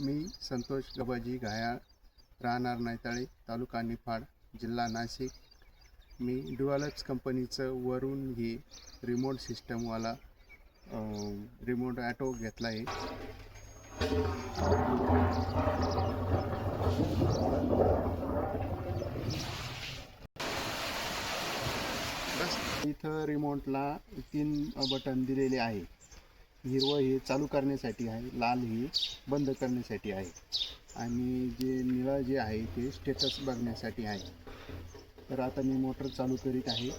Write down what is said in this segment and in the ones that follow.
मी संतोष गबाजी घायाळ राहणार नायताळे तालुका निफाड जिल्हा नाशिक. मी ड्युअलक्स कंपनीचं वरून हे रिमोट सिस्टमवाला रिमोट ॲटो घेतला आहे. बस इथं रिमोटला तीन बटन दिलेले आहे. हिरवं हे चालू करण्यासाठी आहे लाल हे बंद करण्यासाठी आहे. आणि जे निळं जे आहे ते स्टेटस बघण्यासाठी आहे. तर आता मी मोटर चालू करीत आहे.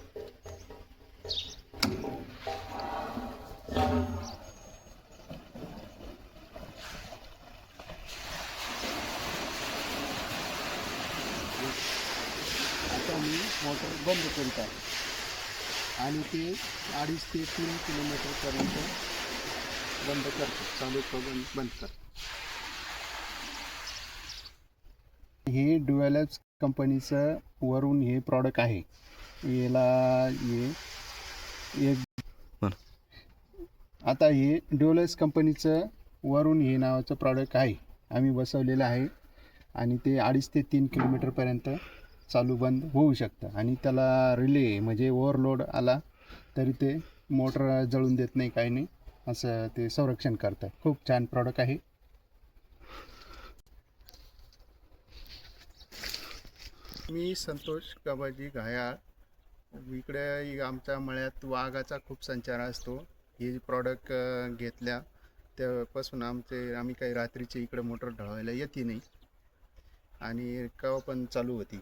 आता मी मोटर बंद करीत आहे. आणि ते अडीच ते तीन किलोमीटरपर्यंत बंद करतो चालू करून बंद करतो. हे ड्युएलएक्स कंपनीचं वरून हे प्रॉडक्ट आहे. याला हे एक आता हे ड्युएलएक्स कंपनीचं वरून हे नावाचं प्रॉडक्ट आहे. आम्ही बसवलेलं आहे. आणि ते अडीच ते तीन किलोमीटरपर्यंत चालू बंद होऊ शकतं. आणि त्याला रिले म्हणजे ओव्हरलोड आला तरी ते मोटर जळून देत नाही काही नाही. असं ते संरक्षण करतं. खूप छान प्रॉडक्ट आहे. मी संतोष काबाजी घायाळ. इकडे आमच्या मळ्यात वाघाचा खूप संचार असतो. हे प्रॉडक्ट घेतल्या. त्यापासून आमचे आम्ही काही रात्रीचे इकडे मोटर ढळवायला येते नाही. आणि केव्हा पण चालू होती.